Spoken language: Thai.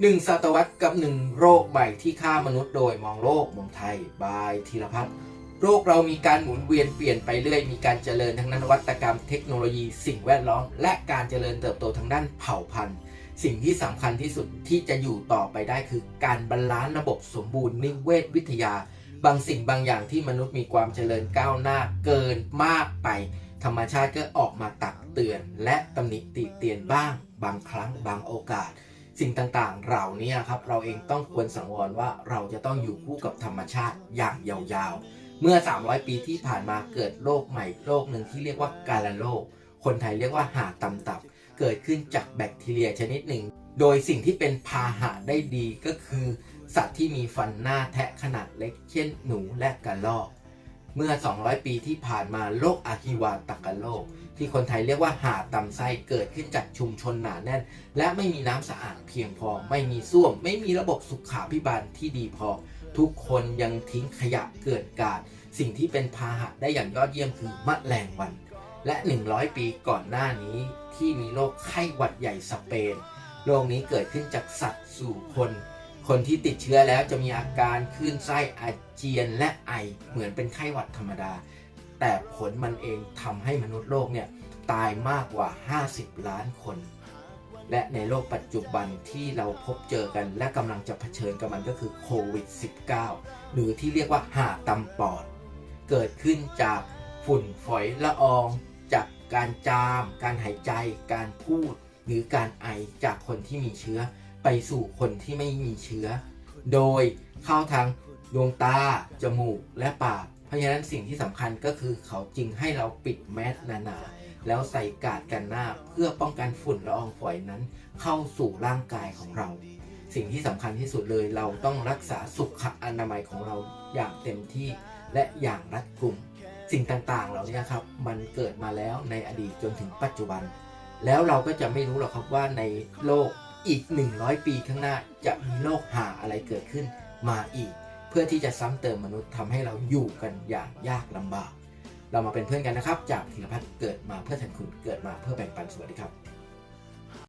หนึ่งศตวรรษกับหนึ่งโรคใบที่ฆ่ามนุษย์โดยมองโลกมองไทย บายธีรพัฒน์โรคเรามีการหมุนเวียนเปลี่ยนไปเรื่อย มีการเจริญทั้งนวัตกรรม เทคโนโลยี สิ่งแวดล้อม และการเจริญเติบโตทางด้านเผ่าพันธุ์ สิ่งที่สำคัญที่สุดที่จะอยู่ต่อไปได้คือ การบาลานซ์ระบบสมบูรณ์นิเวศวิทยา บางสิ่งบางอย่างที่มนุษย์มีความเจริญก้าวหน้าเกินมากไป ธรรมชาติก็ออกมาตักเตือน และตำหนิติเตียนบ้าง บางครั้งบางโอกาส สิ่งต่างๆเหล่านี้ครับเราเองต้องควรสังวรว่าเราจะต้องอยู่คู่กับธรรมชาติอย่างยาวๆ เมื่อ 300 ปีที่ผ่านมาเกิดโรคใหม่โรคหนึ่งที่เรียกว่าการโรคคนไทยเรียกว่าหาตำตับ เกิดขึ้นจากแบคทีเรียชนิดหนึ่ง โดยสิ่งที่เป็นพาหะได้ดีก็คือ สัตว์ที่มีฟันหน้าแทะขนาดเล็ก เช่นหนูและกระรอก เมื่อ 200 ปีที่ผ่านมาโรคอาฮิวาตักะโรคที่คนไทยเรียกว่าหาดตำไส้เกิดขึ้นจากชุมชนหนาแน่น และไม่มีน้ำสะอาดเพียงพอ ไม่มีส้วม ไม่มีระบบสุขาภิบาลที่ดีพอ ทุกคนยังทิ้งขยะเกินกาดสิ่งที่เป็นพาหะได้อย่างยอดเยี่ยมคือมะแรงวัน และ 100 ปีก่อนหน้านี้ที่มีโรคไข้หวัดใหญ่สเปนโรคนี้เกิดขึ้นจากสัตว์สู่คน คนที่ติดเชื้อแล้วจะมีอาการคลื่นไส้อาเจียนและไอเหมือนเป็นไข้หวัดธรรมดา แต่ผลมันเองทำให้มนุษย์โลกเนี่ยตายมากกว่า 50 ล้านคน และในโลกปัจจุบันที่เราพบเจอกันและกำลังจะเผชิญกับมันก็คือโควิด -19 หรือที่เรียกว่าหาตำปอด เกิดขึ้นจากฝุ่นฝอยละออง จากการจาม การหายใจ การพูด หรือการไอจากคนที่มีเชื้อ ไปสู่คนที่ไม่มีเชื้อ โดยเข้าทางดวงตา จมูก และปาก เพราะฉะนั้นสิ่งที่สำคัญก็คือเขาจึงให้เราปิดแมสหนาๆ แล้วใส่กาดกันหน้า เพื่อป้องกันฝุ่นละอองฝอยนั้น เข้าสู่ร่างกายของเรา สิ่งที่สำคัญที่สุดเลยเราต้องรักษาสุขอนามัยของเราอย่างเต็มที่และอย่างรัดกุม สิ่งต่างๆเหล่านี้ครับ มันเกิดมาแล้วในอดีตจนถึงปัจจุบัน แล้วเราก็จะไม่รู้หรอกครับว่าในโลก อีก 100 ปีข้างหน้าจะมีโรคหาอะไรเกิดขึ้นมาอีก เพื่อที่จะซ้ำเติมมนุษย์ทำให้เราอยู่กันอย่างยากลำบาก เรามาเป็นเพื่อนกันนะครับ จากธีรพัฒน์เกิดมาเพื่อแทนคุณเกิดมาเพื่อแบ่งปันสวัสดีครับ